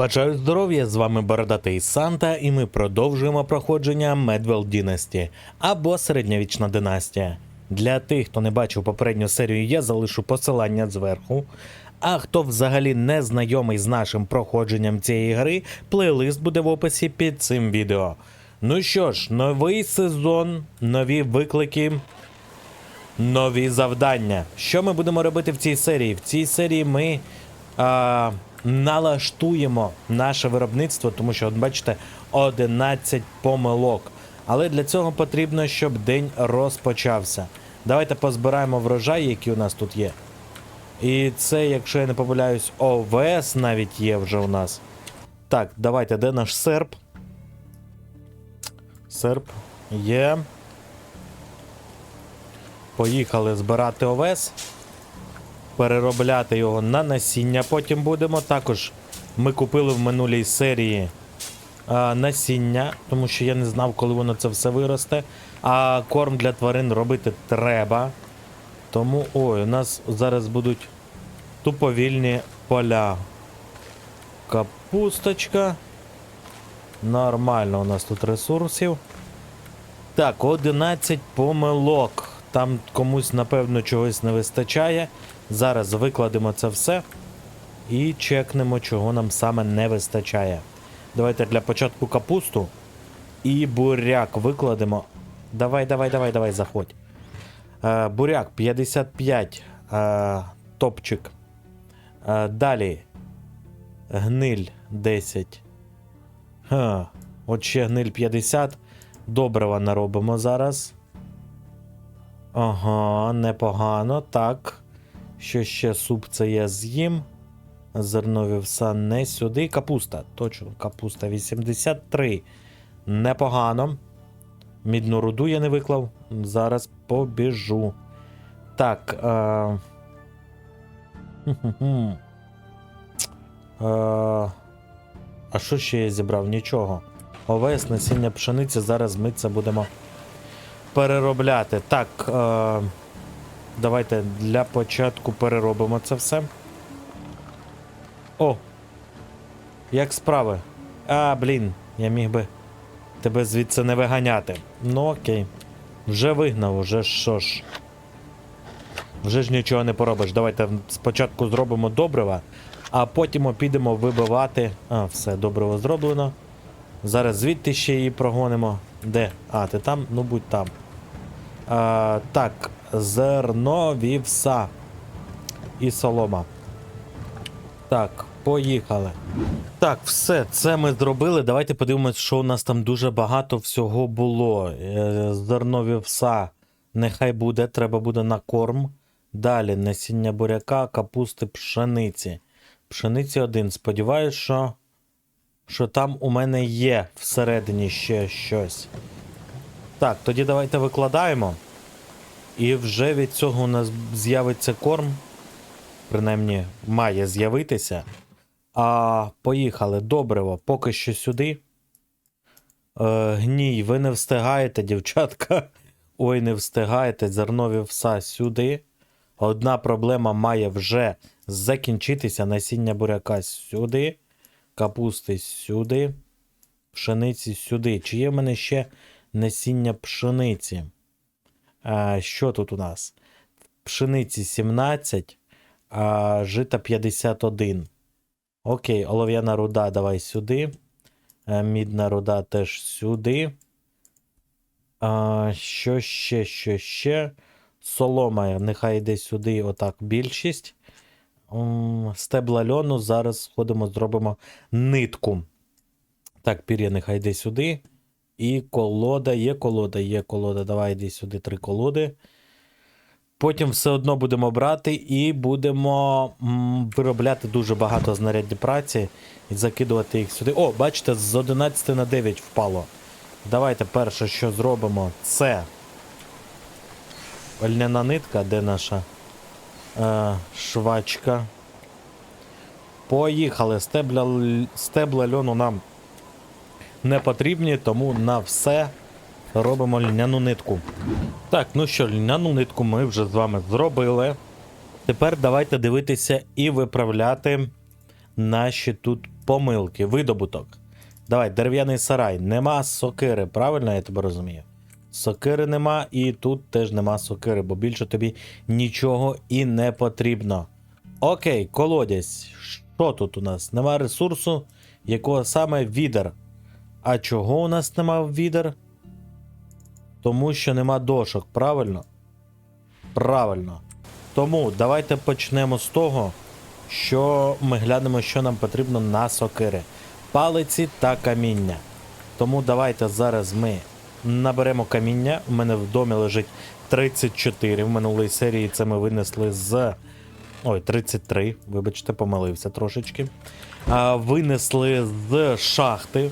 Бажаю здоров'я! З вами Бородатий Санта, і ми продовжуємо проходження Медвел Dynasty або Середньовічна династія. Для тих, хто не бачив попередню серію, я залишу посилання зверху. А хто взагалі не знайомий з нашим проходженням цієї гри, плейлист буде в описі під цим відео. Ну що ж, новий сезон, нові виклики, нові завдання. Що ми будемо робити в цій серії? В цій серії ми а, налаштуємо наше виробництво, тому що, от бачите, 11 помилок. Але для цього потрібно, щоб день розпочався. Давайте позбираємо врожай, які у нас тут є. І це, якщо я не помиляюсь, ОВС навіть є вже у нас. Так, давайте, де наш серп? Серп є. Поїхали збирати овес, переробляти його на насіння. Потім будемо. Також ми купили в минулій серії а, насіння, тому що я не знав, коли воно це все виросте. А корм для тварин робити треба. Тому ой, у нас зараз будуть туповільні поля. Капусточка. Нормально у нас тут ресурсів. Так, 11 помилок. Там комусь, напевно, чогось не вистачає. Зараз викладемо це все і чекнемо, чого нам саме не вистачає. Давайте для початку капусту і буряк викладемо. Давай, давай, давай, давай, заходь. Е, буряк 55. Е, топчик. Е, далі. Гниль 10. Ха, от ще гниль 50. Добрива наробимо зараз. Ага, непогано. Так. Що ще суп це я з'їм. Зернові вса не сюди. Капуста. Точно, капуста 83. Непогано. Мідну руду я не виклав. Зараз побіжу. Так. Е... Е... А що ще я зібрав? Нічого. Овес, насіння пшениці. Зараз ми це будемо переробляти. Так. Е... Давайте для початку переробимо це все. О! Як справи? А, блін, я міг би тебе звідси не виганяти. Ну окей. Вже вигнав, уже що ж. Вже ж нічого не поробиш. Давайте спочатку зробимо добрива, а потім підемо вибивати. А, все, добриво зроблено. Зараз звідти ще її прогонимо. Де? А, ти там? Ну будь там. А, так, зерно, вівса і солома. Так, поїхали. Так, все, це ми зробили. Давайте подивимось, що у нас там дуже багато всього було. Е, Зерно вівса нехай буде, треба буде на корм. Далі насіння буряка, капусти, пшениці. Пшениці один. Сподіваюсь, що, що там у мене є всередині ще щось. Так, тоді давайте викладаємо. І вже від цього у нас з'явиться корм. Принаймні, має з'явитися. А поїхали. Добриво, поки що сюди. Е, гній, ви не встигаєте, дівчатка. Ой, не встигаєте. Зернові вса сюди. Одна проблема має вже закінчитися. Насіння буряка сюди. Капусти сюди. Пшениці сюди. Чи є в мене ще насіння пшениці? А, що тут у нас? Пшениці 17, а жита 51. Окей, олов'яна руда давай сюди. Е, Мідна руда теж сюди. А, що ще, що ще? Солома, нехай йде сюди, отак, більшість. Стебла льону. Зараз сходимо, зробимо нитку. Так, пір'я нехай йде сюди. І колода, є колода, є колода. Давай йди сюди три колоди. Потім все одно будемо брати і будемо виробляти дуже багато знаряддя праці і закидувати їх сюди. О, бачите, з 11 на 9 впало. Давайте перше, що зробимо, це льняна нитка, де наша е, швачка. Поїхали. Стебля, стебла льону нам не потрібні, тому на все робимо льняну нитку. Так, ну що, льняну нитку ми вже з вами зробили. Тепер давайте дивитися і виправляти наші тут помилки, видобуток. Давай, дерев'яний сарай. Нема сокири, правильно я тебе розумію? Сокири нема, і тут теж нема сокири, бо більше тобі нічого і не потрібно. Окей, колодязь. Що тут у нас? Нема ресурсу, якого саме відер. А чого у нас нема відер? Тому що нема дошок, правильно? Правильно. Тому давайте почнемо з того, що ми глянемо, що нам потрібно на сокири. Палиці та каміння. Тому давайте зараз ми наберемо каміння. У мене в домі лежить 34. В минулій серії це ми винесли з. Ой, 33. Вибачте, помилився трошечки. А, винесли з шахти.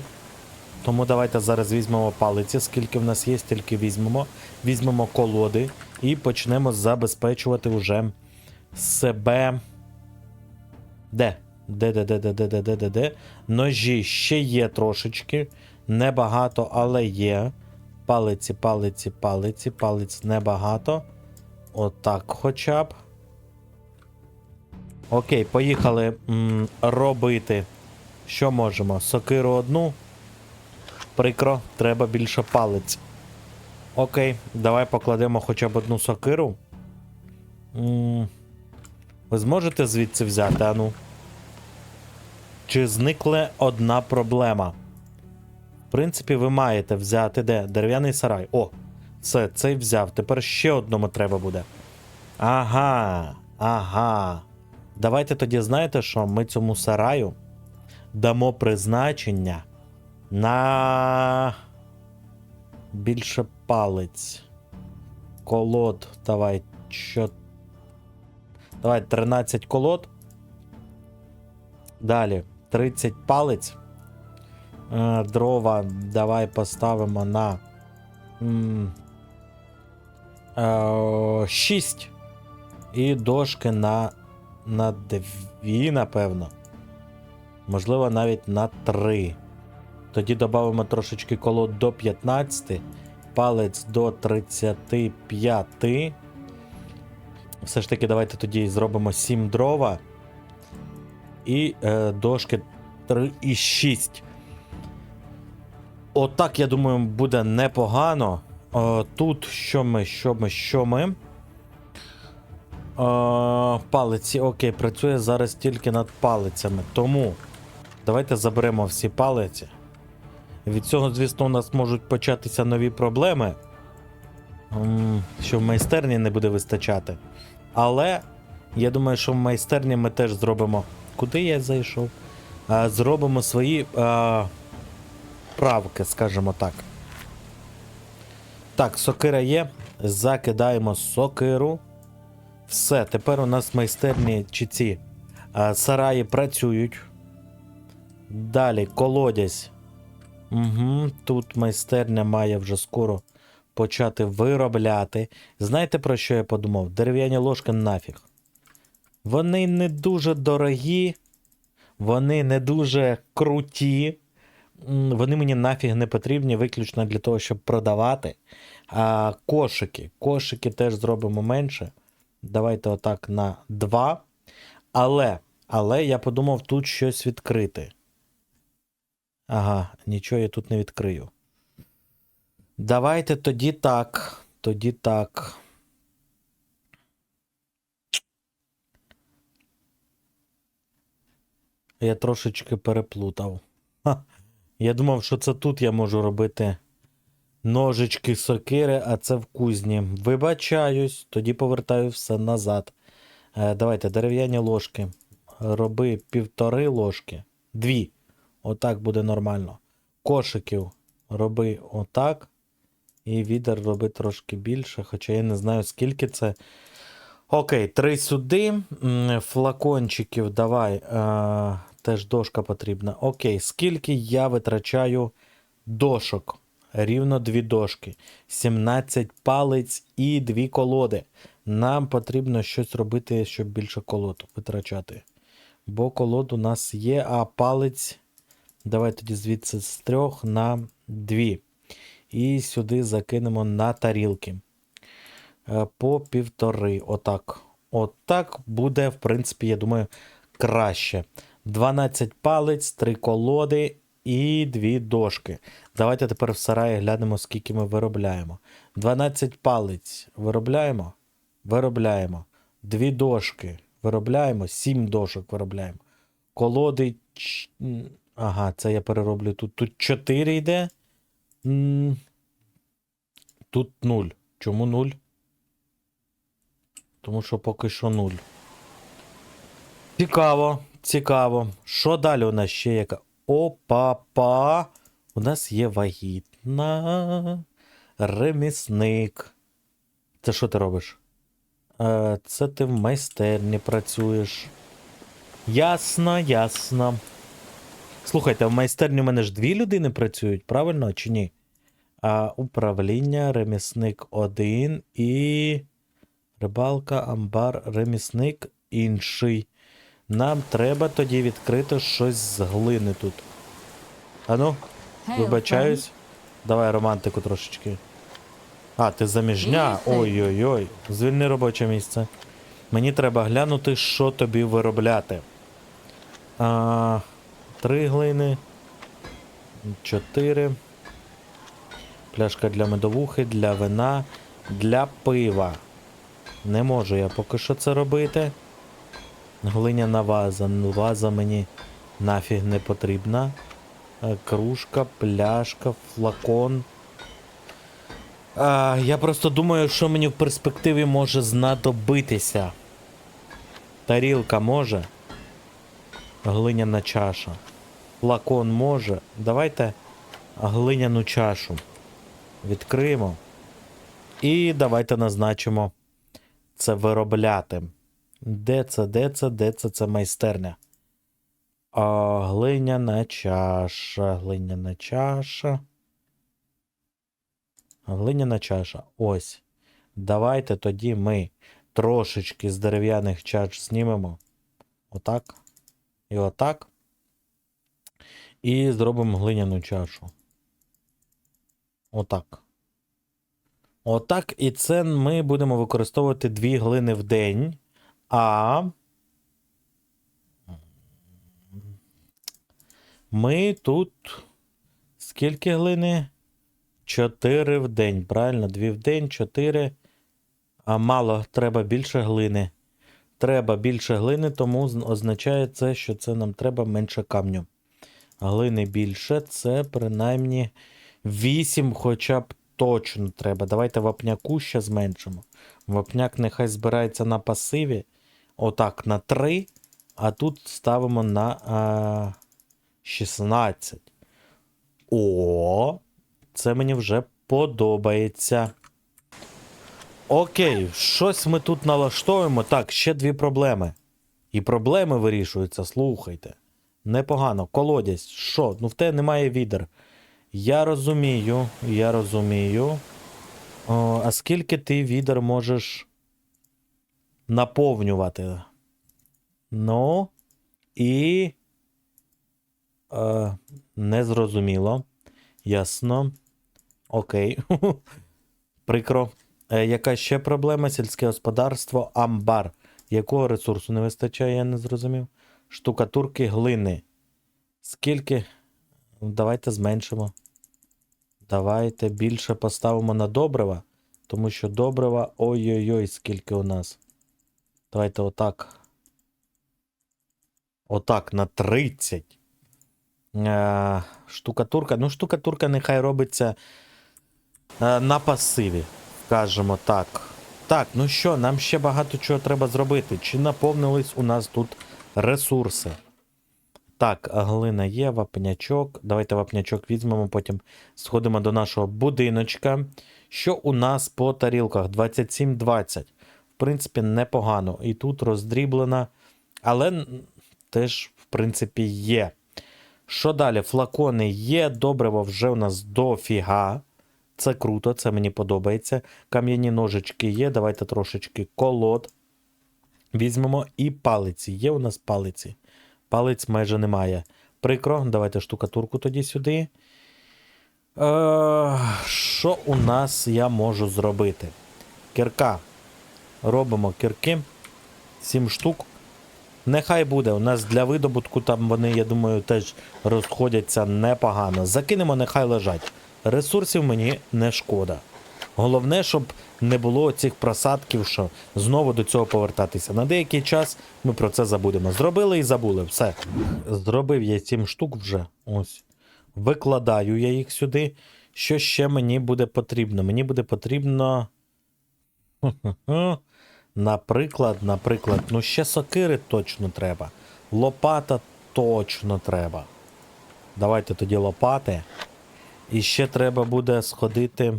Тому давайте зараз візьмемо палиці. Скільки в нас є, стільки візьмемо. Візьмемо колоди і почнемо забезпечувати уже себе. Де? Де, де, де, де, де, де, де, де, де. Ножі ще є трошечки. Небагато, але є. Палиці, палиці, палиці, палиць небагато. Отак хоча б. Окей, поїхали м, робити. Що можемо? Сокиру одну. Прикро, треба більше палець. Окей, давай покладемо хоча б одну сокиру. М, Ви зможете звідси взяти, ану? Чи зникла одна проблема? В принципі, ви маєте взяти де? Дерев'яний сарай. О, все, цей взяв. Тепер ще одному треба буде. Ага, ага. Давайте тоді знаєте, що ми цьому сараю дамо призначення на більше палець. Колод. Давай. Що? Давай 13 колод. Далі 30 палець. Е, Дрова давай поставимо на е, 6. І дошки на, на 2, напевно. Можливо, навіть на 3. Тоді додамо трошечки колод до 15, палець до 35. Все ж таки, давайте тоді зробимо 7 дрова. І е, дошки 3 і 6. Отак, я думаю, буде непогано. Е, тут що ми, що ми, що ми. Е, палиці, окей, працює зараз тільки над палицями. Тому давайте заберемо всі палиці. Від цього, звісно, у нас можуть початися нові проблеми, що в майстерні не буде вистачати. Але я думаю, що в майстерні ми теж зробимо. Куди я зайшов? Зробимо свої правки, скажімо так. Так, сокира є. Закидаємо сокиру. Все, тепер у нас майстерні чи ці а, сараї працюють. Далі колодязь. Угу, Тут майстерня має вже скоро почати виробляти. Знаєте про що я подумав? Дерев'яні ложки нафіг. Вони не дуже дорогі, вони не дуже круті. Вони мені нафіг не потрібні, виключно для того, щоб продавати. А кошики. Кошики теж зробимо менше. Давайте отак на 2. Але, але я подумав тут щось відкрити. Ага, нічого я тут не відкрию. Давайте тоді так. Тоді так. Я трошечки переплутав. Ха. Я думав, що це тут я можу робити ножички сокири, а це в кузні. Вибачаюсь, тоді повертаю все назад. Е, давайте дерев'яні ложки. Роби півтори ложки. Дві. Отак буде нормально. Кошиків роби отак. І відер роби трошки більше, хоча я не знаю, скільки це. Окей, три сюди. Флакончиків давай. Е, теж дошка потрібна. Окей, скільки я витрачаю дошок? Рівно дві дошки. 17 палець і дві колоди. Нам потрібно щось робити, щоб більше колод витрачати. Бо колод у нас є, а палець. Давай тоді звідси з трьох на дві. І сюди закинемо на тарілки. Е, По півтори. Отак. Отак буде, в принципі, я думаю, краще. 12 палець, 3 колоди і 2 дошки. Давайте тепер в сараї глянемо, скільки ми виробляємо. 12 палець виробляємо. Виробляємо. 2 дошки виробляємо. 7 дошок виробляємо. Колоди. Ага, це я перероблю тут. Тут 4 йде. Тут 0. Чому 0? Тому що поки що 0. Цікаво, цікаво. Що далі у нас ще яка? Опа-па. У нас є вагітна. Ремісник. Це що ти робиш? Е, це ти в майстерні працюєш. Ясно, ясно. Слухайте, в майстерні у мене ж дві людини працюють, правильно чи ні? А, управління, ремісник один і. Рибалка, амбар, ремісник інший. Нам треба тоді відкрити щось з глини тут. Ану, вибачаюсь. Давай романтику трошечки. А, ти заміжня? Ой-ой-ой. Звільни робоче місце. Мені треба глянути, що тобі виробляти. А, три глини. Чотири. Пляшка для медовухи, для вина, для пива. Не можу я поки що це робити. Глиняна ваза. Ну, Ваза мені нафіг не потрібна. Е, Кружка, пляшка, флакон. А, я просто думаю, що мені в перспективі може знадобитися. Тарілка може. Глиняна чаша. Флакон може. Давайте глиняну чашу. Відкриємо. І давайте назначимо це виробляти. Де це, де це, де це, це майстерня? А, глиняна чаша, глиняна чаша. Глиняна чаша. Ось. Давайте тоді ми трошечки з дерев'яних чаш знімемо. Отак. І отак. І зробимо глиняну чашу. Отак. Отак. І це ми будемо використовувати дві глини в день. А. Ми тут. Скільки глини? Чотири в день. Правильно, дві в день, чотири. А мало, треба більше глини. Треба більше глини, тому означає це, що це нам треба менше камню. Глини більше, це принаймні 8 хоча б точно треба. Давайте вапняку ще зменшимо. Вапняк нехай збирається на пасиві. Отак, на 3. А тут ставимо на а, 16. О, це мені вже подобається. Окей, щось ми тут налаштовуємо. Так, ще дві проблеми. І проблеми вирішуються, слухайте. Непогано. Колодязь. Що? Ну в тебе немає відер. Я розумію, я розумію. О, а скільки ти відер можеш наповнювати? Ну. І. Е, незрозуміло. Ясно. Окей. Прикро. Е, яка ще проблема? Сільське господарство, амбар. Якого ресурсу не вистачає, я не зрозумів. Штукатурки глини. Скільки? Давайте зменшимо. Давайте більше поставимо на добрива. Тому що добрива. Ой-ой-ой, скільки у нас. Давайте отак. Отак, на 30. Е, штукатурка. Ну, штукатурка нехай робиться е, на пасиві. Скажемо так. Так, ну що, нам ще багато чого треба зробити. Чи наповнились у нас тут ресурси? Так, глина є, вапнячок. Давайте вапнячок візьмемо, потім сходимо до нашого будиночка. Що у нас по тарілках? 27-20. Принципі, непогано. І тут роздріблена, але теж, в принципі, є. Що далі? Флакони є, добриво вже у нас дофіга. Це круто, це мені подобається. Кам'яні ножички є. Давайте трошечки колод. Візьмемо і палиці. Є у нас палиці. Палець майже немає. Прикро, давайте штукатурку тоді сюди. Е, що у нас я можу зробити? Кірка. Робимо кірки. 7 штук. Нехай буде. У нас для видобутку там вони, я думаю, теж розходяться непогано. Закинемо, нехай лежать. Ресурсів мені не шкода. Головне, щоб не було цих просадків, що знову до цього повертатися. На деякий час ми про це забудемо. Зробили і забули. Все. Зробив я 7 штук вже. Ось. Викладаю я їх сюди. Що ще мені буде потрібно? Мені буде потрібно. Наприклад, наприклад, ну ще сокири точно треба. Лопата точно треба. Давайте тоді лопати. І ще треба буде сходити.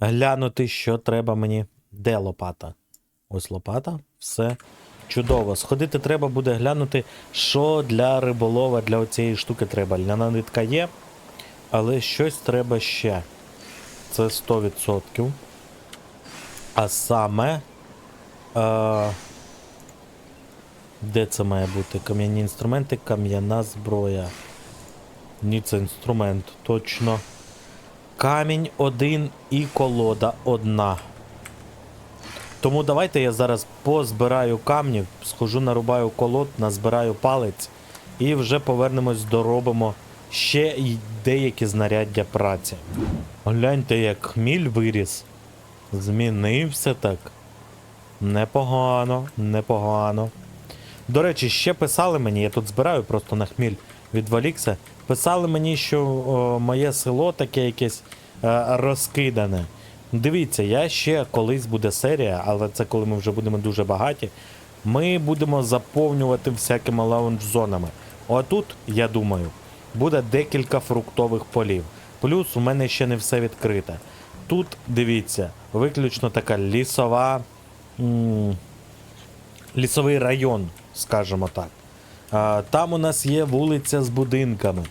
Глянути, що треба мені. Де лопата? Ось лопата. Все. Чудово. Сходити треба буде глянути, що для риболова, для оцієї штуки треба. Ляна нитка є, але щось треба ще. Це 100%. А саме. Е, де це має бути? Кам'яні інструменти, кам'яна зброя. Ні, це інструмент, точно. Камінь один і колода одна. Тому давайте я зараз позбираю камнів, схожу, нарубаю колод, назбираю палець і вже повернемось, доробимо ще й деякі знаряддя праці. Гляньте, як хміль виріс. Змінився так. Непогано, непогано. До речі, ще писали мені, я тут збираю просто на хміль від Валікса. Писали мені, що о, моє село таке якесь е, розкидане. Дивіться, я ще колись буде серія, але це коли ми вже будемо дуже багаті. Ми будемо заповнювати всякими лаунж-зонами. Отут, я думаю, буде декілька фруктових полів. Плюс у мене ще не все відкрите. Тут, дивіться, виключно така лісова. Лісовий район, скажімо так. Там у нас є вулиця з будинками.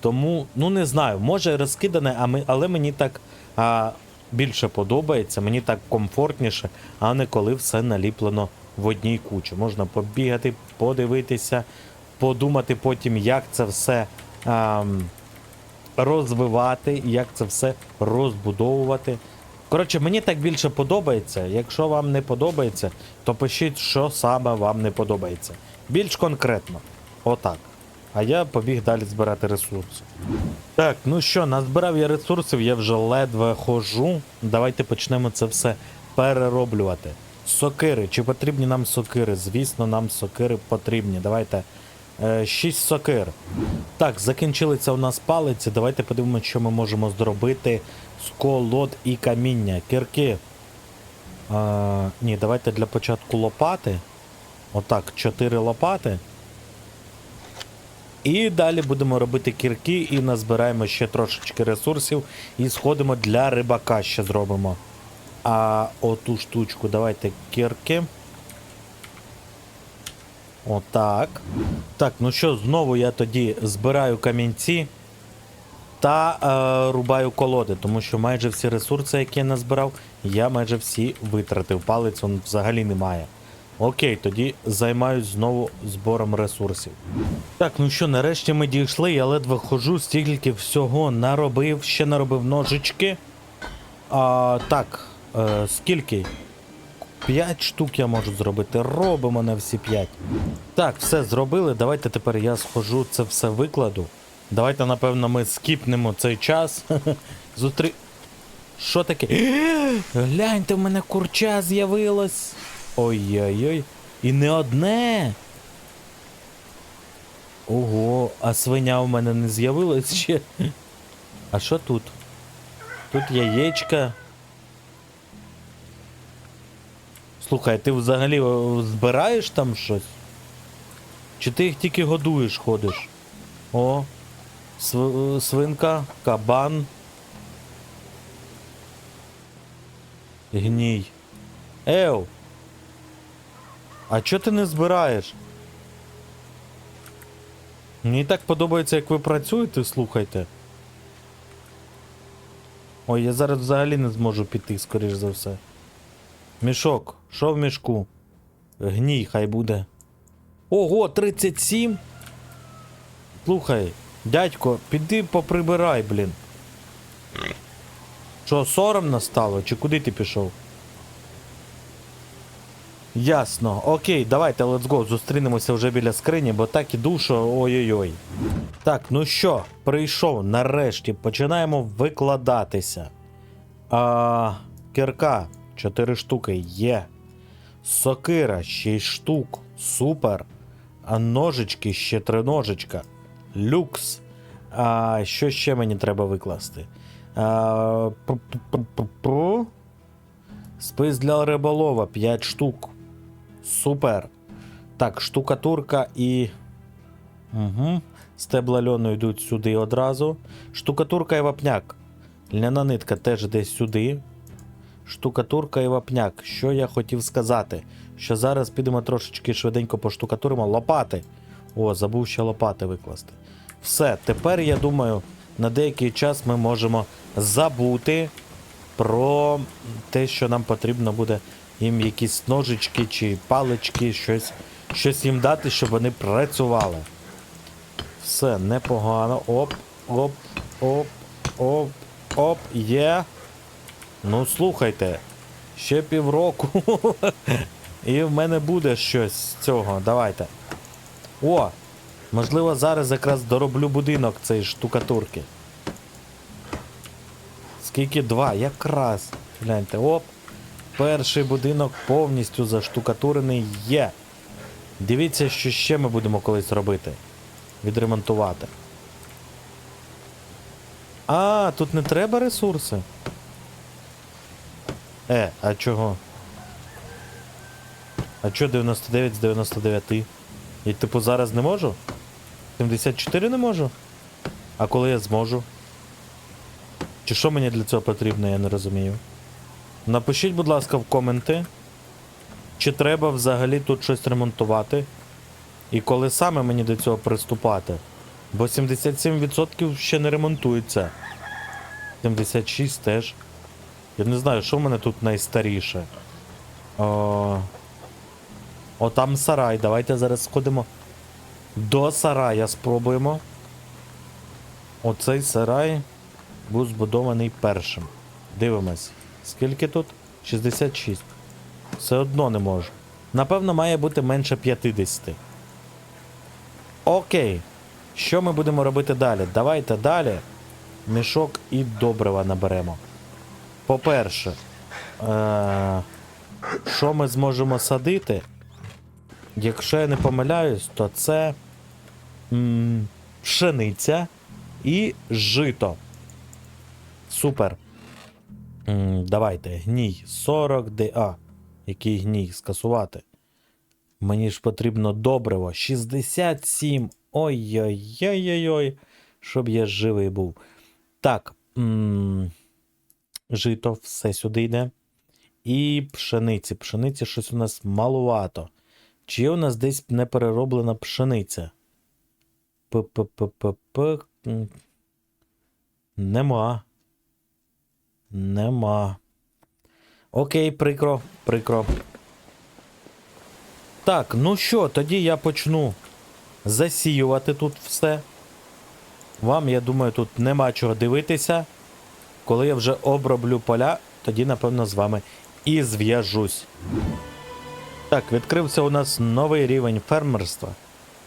Тому, ну не знаю, може розкидане, але мені так а, більше подобається, мені так комфортніше, а не коли все наліплено в одній кучі. Можна побігати, подивитися, подумати потім, як це все а, розвивати, як це все розбудовувати. Коротше, мені так більше подобається. Якщо вам не подобається, то пишіть, що саме вам не подобається. Більш конкретно. Отак. А я побіг далі збирати ресурси. Так, ну що, назбирав я ресурсів, я вже ледве ходжу. Давайте почнемо це все перероблювати. Сокири. Чи потрібні нам сокири? Звісно, нам сокири потрібні. Давайте. Е, 6 сокир. Так, закінчилися у нас палиці. Давайте подивимося, що ми можемо зробити з колод і каміння. Кірки. А, ні, давайте для початку лопати. Отак, 4 лопати. І далі будемо робити кірки і назбираємо ще трошечки ресурсів. І сходимо для рибака ще зробимо. А оту штучку давайте кірки. Отак. Так, ну що, знову я тоді збираю камінці та е, рубаю колоди, тому що майже всі ресурси, які я назбирав, я майже всі витратив. Палець он взагалі немає. Окей, тоді займаюсь знову збором ресурсів. Так, ну що, нарешті ми дійшли, я ледве ходжу, стільки всього наробив, ще наробив ножички. А, так, е, скільки? П'ять штук я можу зробити. Робимо на всі п'ять. Так, все зробили. Давайте тепер я схожу, це все викладу. Давайте, напевно, ми скіпнемо цей час. Зустрі. Що таке? Гляньте, в мене курча з'явилось. Ой-ой-ой. І не одне. Ого, а свиня у мене не з'явилась ще. А що тут? Тут яєчка. Слухай, ти взагалі о, збираєш там щось? Чи ти їх тільки годуєш, ходиш? О, св- свинка, кабан. Гній. Ев! А чого ти не збираєш? Мені так подобається, як ви працюєте, слухайте. Ой, я зараз взагалі не зможу піти, скоріш за все. Мішок, що в мішку? Гній, хай буде. Ого, 37. Слухай, дядько, піди поприбирай, блін. Що, соромно стало? Чи куди ти пішов? Ясно. Окей, давайте, let's go. Зустрінемося вже біля скрині, бо так іду, що ой-ой-ой. Так, ну що, прийшов нарешті. Починаємо викладатися. А, кірка 4 штуки є. Сокира 6 штук. Супер. А ножички ще 3 ножичка. Люкс. А що ще мені треба викласти? А. Спис для риболова 5 штук. Супер. Так, штукатурка і. Угу. Стебла льону йдуть сюди одразу. Штукатурка і вапняк. Ляна нитка теж десь сюди. Штукатурка і вапняк. Що я хотів сказати? Що зараз підемо трошечки швиденько поштукатуримо лопати. О, забув ще лопати викласти. Все, тепер я думаю, на деякий час ми можемо забути про те, що нам потрібно буде їм якісь ножички чи палички, щось, щось їм дати, щоб вони працювали. Все, непогано. Оп, оп, оп, оп, оп, є. Ну, слухайте, ще півроку. І в мене буде щось з цього. Давайте. О! Можливо, зараз якраз дороблю будинок цієї штукатурки. Скільки два? Якраз. Гляньте, оп. Перший будинок повністю заштукатурений є. Дивіться, що ще ми будемо колись робити. Відремонтувати. А, тут не треба ресурси. Е, а чого? А чого 99 з 99? Я типу зараз не можу? 74 не можу? А коли я зможу? Чи що мені для цього потрібно, я не розумію. Напишіть, будь ласка, в коменти, чи треба взагалі тут щось ремонтувати. І коли саме мені до цього приступати. Бо 77% ще не ремонтується. 76 теж. Я не знаю, що в мене тут найстаріше. О, О там сарай. Давайте зараз сходимо до сарая, спробуємо. Оцей сарай був збудований першим. Дивимось. Скільки тут? 66. Все одно не можу. Напевно, має бути менше 50. Окей. Що ми будемо робити далі? Давайте далі. Мішок і добрива наберемо. По-перше, е- що ми зможемо садити? Якщо я не помиляюсь, то це м- пшениця і жито. Супер. М, Давайте, гній 40 ДА. Який гній скасувати? Мені ж потрібно добриво. 67. Ой-ой-ой-ой-ой. Щоб я живий був. Так. м, Жито, все сюди йде. І пшениці. Пшениці щось у нас малувато. Чи є у нас десь неперероблена пшениця? П-п-п-п-п. Нема. Нема. Окей, прикро, прикро. Так, ну що, тоді я почну засіювати тут все. Вам, я думаю, тут нема чого дивитися. Коли я вже оброблю поля, тоді, напевно, з вами і зв'яжусь. Так, відкрився у нас новий рівень фермерства.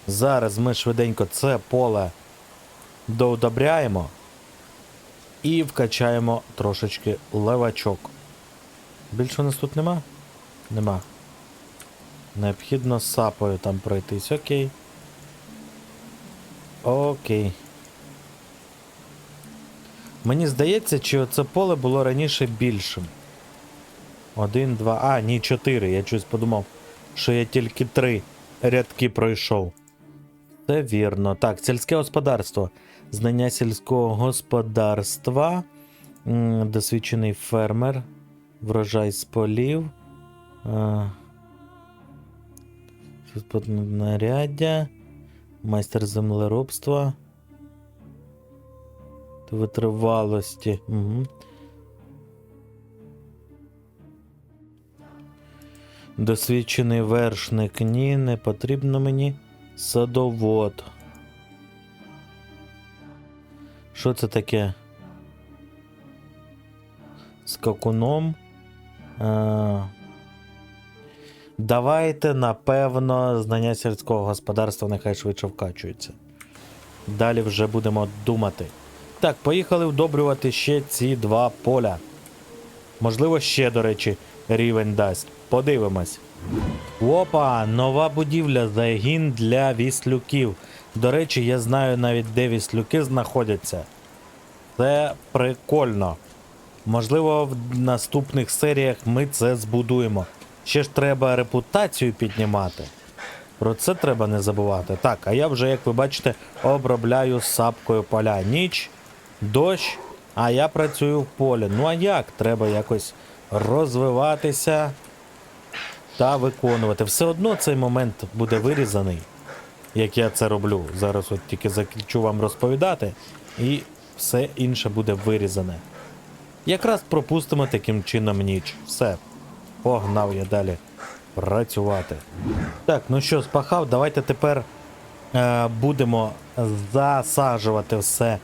Зараз ми швиденько це поле доудобряємо і вкачаємо трошечки левачок. Більше у нас тут нема? Нема. Необхідно сапою там пройтись. Окей. Окей. Мені здається, чи оце поле було раніше більшим. Один, два. А, ні, чотири. Я щось подумав, що я тільки три рядки пройшов. Це вірно. Так, сільське господарство. Знання сільського господарства. Досвідчений фермер. Врожай з полів. А, Знаряддя. Майстер землеробства. Витривалості. Угу. Досвідчений вершник. Ні, не потрібно мені. Садовод. Що це таке? Скакуном. А... Давайте, напевно, знання сільського господарства нехай швидше вкачується. Далі вже будемо думати. Так, поїхали вдобрювати ще ці два поля. Можливо, ще, до речі, рівень дасть. Подивимось. Опа, нова будівля, загін для віслюків. До речі, я знаю навіть, де віслюки знаходяться. Це прикольно. Можливо, в наступних серіях ми це збудуємо. Ще ж треба репутацію піднімати. Про це треба не забувати. Так, а я вже, як ви бачите, обробляю сапкою поля. Ніч, дощ, а я працюю в полі. Ну а як? Треба якось розвиватися та виконувати. Все одно цей момент буде вирізаний, як я це роблю. Зараз от тільки закінчу вам розповідати, і все інше буде вирізане. Якраз пропустимо таким чином ніч. Все. Погнав я далі працювати. Так, ну що, спахав, давайте тепер е, будемо засаджувати все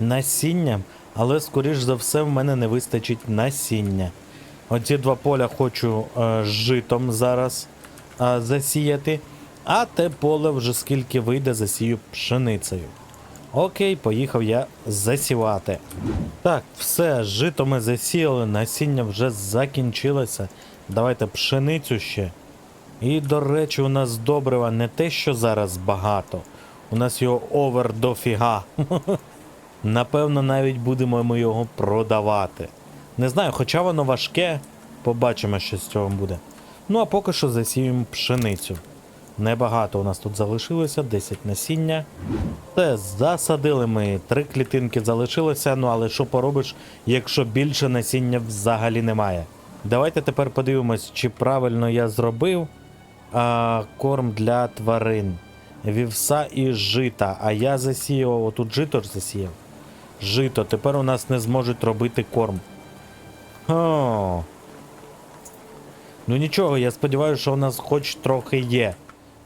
насінням, але, скоріш за все, в мене не вистачить насіння. Оці два поля хочу е, житом зараз е, засіяти, а те поле вже скільки вийде, засію пшеницею. Окей, поїхав я засівати. Так, все, жито ми засіяли, насіння вже закінчилося. Давайте пшеницю ще. І, до речі, у нас добрива не те, що зараз багато. У нас його овер дофіга. Напевно, навіть будемо ми його продавати. Не знаю, хоча воно важке, побачимо, що з цього буде. Ну, а поки що засіємо пшеницю. Небагато у нас тут залишилося, 10 насіння. Все, засадили ми, три клітинки залишилося, ну але що поробиш, якщо більше насіння взагалі немає. Давайте тепер подивимось, чи правильно я зробив а, корм для тварин. Вівса і жита. А я засіяв, отут жито ж засіяв. Жито, тепер у нас не зможуть робити корм. О. Ну нічого, я сподіваюся, що у нас хоч трохи є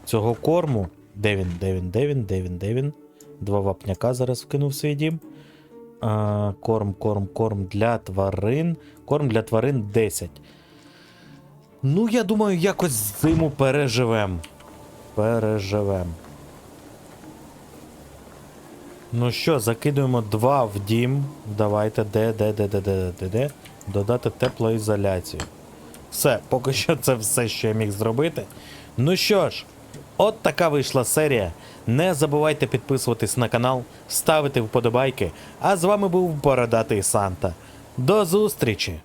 цього корму. Де він, де він, де він, де він, де він? Два вапняка зараз вкинув свій дім. А, корм, корм, корм для тварин. Корм для тварин 10. Ну, я думаю, якось зиму переживем. Переживем. Ну що, закидуємо два в дім. Давайте, де, де, де, де, де, де, де. Додати теплоізоляцію. Все, поки що це все, що я міг зробити. Ну що ж, от така вийшла серія. Не забувайте підписуватись на канал, ставити вподобайки. А з вами був Бородатий Санта. До зустрічі!